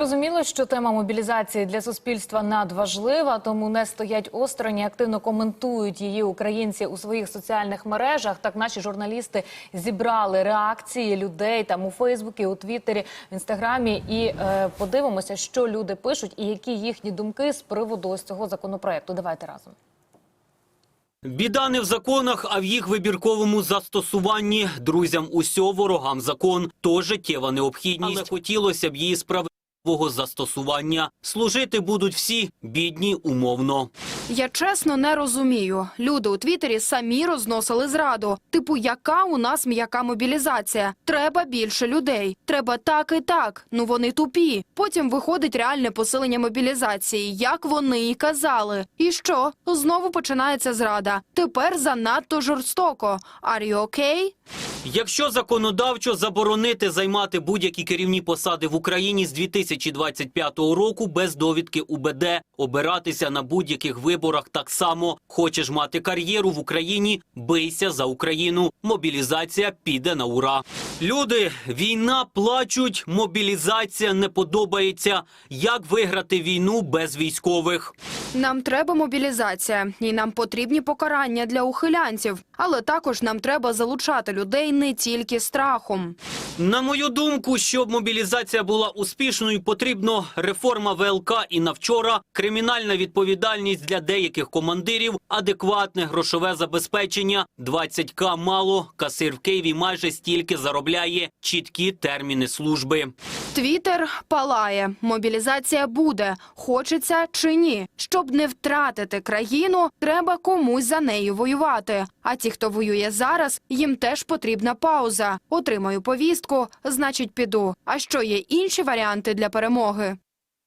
Розуміло, що тема мобілізації для суспільства надважлива, тому не стоять осторонь і активно коментують її українці у своїх соціальних мережах. Так наші журналісти зібрали реакції людей там у Фейсбуці, у Твіттері, в інстаграмі, і е, подивимося, що люди пишуть і які їхні думки з приводу ось цього законопроекту. Давайте разом. Біда не в законах, а в їх вибірковому застосуванні. Друзям усьо ворогам закон то життєва необхідність. Але хотілося б її справедливого застосування. Служити будуть всі бідні умовно. Я чесно не розумію. Люди у Твіттері самі розносили зраду. Типу, яка у нас м'яка мобілізація? Треба більше людей. Треба так і так. Ну вони тупі. Потім виходить реальне посилення мобілізації, як вони і казали. І що? Знову починається зрада. Тепер занадто жорстоко. Are you okay? Якщо законодавчо заборонити займати будь-які керівні посади в Україні з 2025 року без довідки УБД, обиратися на будь-яких виборах так само. Хочеш мати кар'єру в Україні, бийся за Україну. Мобілізація піде на ура. Люди, війна плачуть, мобілізація не подобається. Як виграти війну без військових? Нам треба мобілізація, і нам потрібні покарання для ухилянців. Але також нам треба залучати людей не тільки страхом. На мою думку, щоб мобілізація була успішною, потрібно реформа ВЛК і навчора кримінальна відповідальність для деяких командирів, адекватне грошове забезпечення. 20к мало, касир в Києві майже стільки заробляє, чіткі терміни служби. Твіттер палає. Мобілізація буде, хочеться чи ні. Щоб не втратити країну, треба комусь за нею воювати. А ті, хто воює зараз, їм теж потрібна пауза. Отримаю повістку, значить піду. А що є інші варіанти для перемоги?